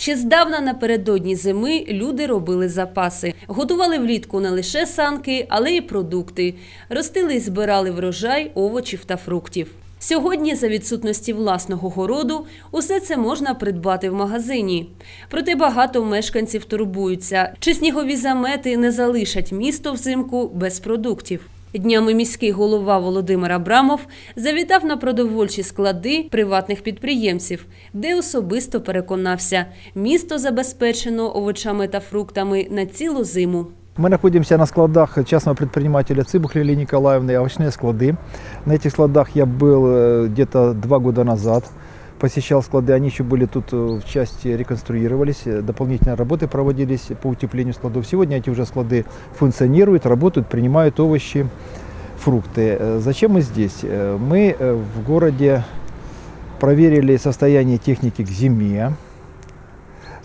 Ще здавна напередодні зими люди робили запаси. Готували влітку не лише санки, але й продукти. Ростили і збирали врожай овочів та фруктів. Сьогодні, за відсутності власного городу, усе це можна придбати в магазині. Проте багато мешканців турбуються, чи снігові замети не залишать місто взимку без продуктів. Днями міський голова Володимир Абрамов завітав на продовольчі склади приватних підприємців, де особисто переконався, місто забезпечено овочами та фруктами на цілу зиму. Мы находимся на складах частного предпринимателя Цыбух Лилии Николаевны, овощные склады. На этих складах я был э, где-то два года назад. Посещал склады, они еще были тут э, в части реконструировались, э, дополнительные работы проводились по утеплению складов. Сегодня эти уже склады функционируют, работают, принимают овощи, фрукты. Э, Зачем мы здесь? Мы в городе проверили состояние техники к зиме.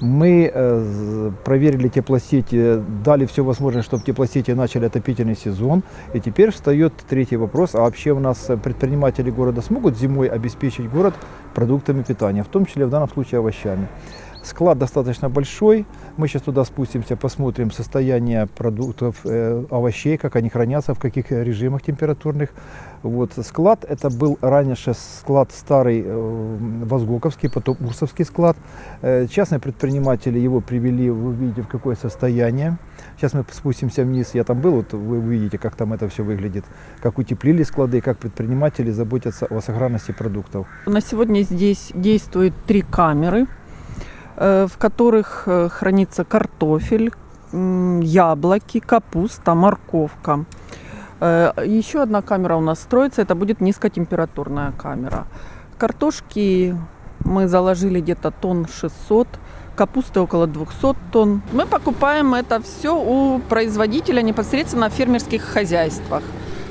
Мы э, проверили теплосети, дали все возможное, чтобы теплосети начали отопительный сезон. И теперь встает третий вопрос, а вообще у нас предприниматели города смогут зимой обеспечить город продуктами питания, в том числе в данном случае овощами. Склад достаточно большой. Мы сейчас туда спустимся, посмотрим состояние продуктов, э, овощей, как они хранятся, в каких режимах температурных. Вот. Склад это был раньше склад старый э, Возгоковский, потом Урсовский склад. Э, частные предприниматели его привели, вы видите, в какое состояние. Сейчас мы спустимся вниз, я там был, вот вы увидите, как там это все выглядит, как утеплили склады, как предприниматели заботятся о сохранности продуктов. На сегодня здесь действует три камеры, в которых э, хранится картофель, яблоки, капуста, морковка. Э, Еще одна камера у нас строится, это будет низкотемпературная камера. Картошки мы заложили где-то тонн 600, капусты около 200 тонн. Мы покупаем это все у производителя непосредственно в фермерских хозяйствах.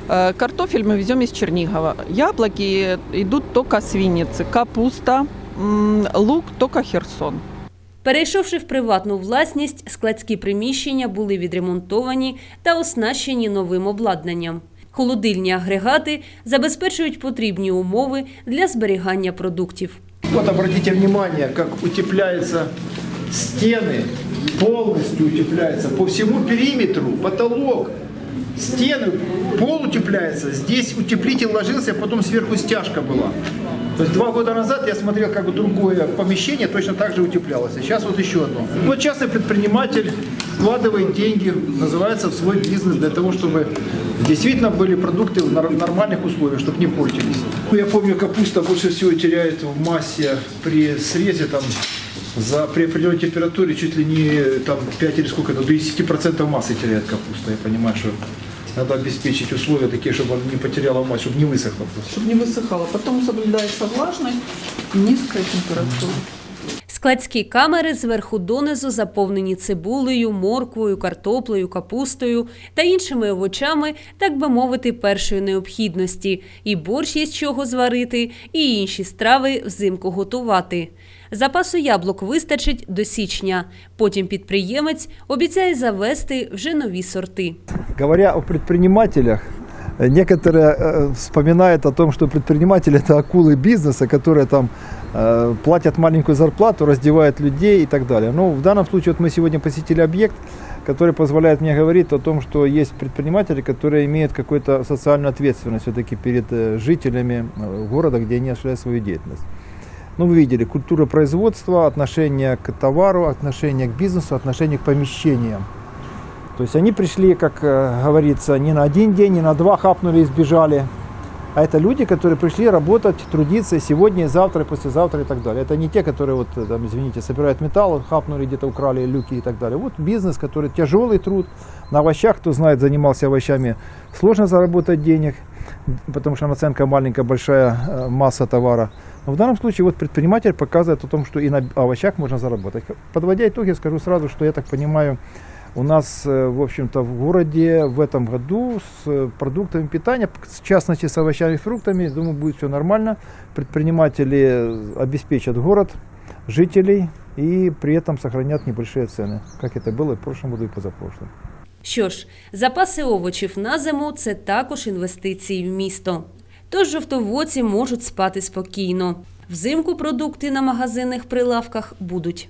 Э, Картофель мы везем из Чернигова. Яблоки идут только с Винницы. Капуста, лук только Херсон. Перейшовши в приватну власність, складські приміщення були відремонтовані та оснащені новим обладнанням. Холодильні агрегати забезпечують потрібні умови для зберігання продуктів. Вот обратите внимание, как утепляются стены, полностью утепляется по всему периметру, потолок, стены, пол утепляется. Здесь утеплитель ложился, а потом сверху стяжка была. То есть два года назад я смотрел, как другое помещение точно так же утеплялось. А сейчас вот еще одно. Вот частный предприниматель вкладывает деньги, называется, в свой бизнес для того, чтобы действительно были продукты в нормальных условиях, чтобы не портились. Ну, я помню, капуста больше всего теряет в массе при срезе там за при определенной температуре чуть ли не там 5 или сколько, до 10% массы теряет капуста. Я понимаю, что надо обеспечить условия такие, чтобы она не потеряла массу, чтобы не высохла. Чтобы не высыхало. Потом соблюдается влажность низкая температура. Складські камери зверху донизу заповнені цибулею, морквою, картоплею, капустою та іншими овочами, так би мовити, першої необхідності. І борщ є з чого зварити, і інші страви взимку готувати. Запасу яблук вистачить до січня. Потім підприємець обіцяє завести вже нові сорти. Говоря о э, некоторые э, вспоминают о том, что предприниматели это акулы бизнеса, которые там э, платят маленькую зарплату, раздевают людей и так далее. Но в данном случае вот мы сегодня посетили объект, который позволяет мне говорить о том, что есть предприниматели, которые имеют какую-то социальную ответственность все-таки перед э, жителями города, где они осуществляют свою деятельность. Ну, вы видели, культура производства, отношение к товару, отношение к бизнесу, отношение к помещениям. То есть они пришли, как э, говорится, не на один день, не на два хапнули и сбежали. А это люди, которые пришли работать, трудиться сегодня, завтра, послезавтра и так далее. Это не те, которые, вот, э, там, извините, собирают металл, хапнули, где-то украли люки и так далее. Вот бизнес, который тяжелый труд. На овощах, кто знает, занимался овощами, сложно заработать денег, потому что наценка маленькая, большая э, масса товара. Но в данном случае вот предприниматель показывает о том, что и на овощах можно заработать. Подводя итоги, скажу сразу, что я так понимаю, у нас, э, в общем-то, в городе в этом году с э, продуктами питания, в частности с овощами и фруктами, думаю, будет все нормально. Предприниматели э, обеспечат город, жителей и при этом сохранят небольшие цены, как это было и в прошлом году и позапрошлом. Що ж, запаси овочів на зиму це також інвестиції в місто. Тож жовтоводці можуть спати спокійно. Взимку продукти на магазинних прилавках будуть.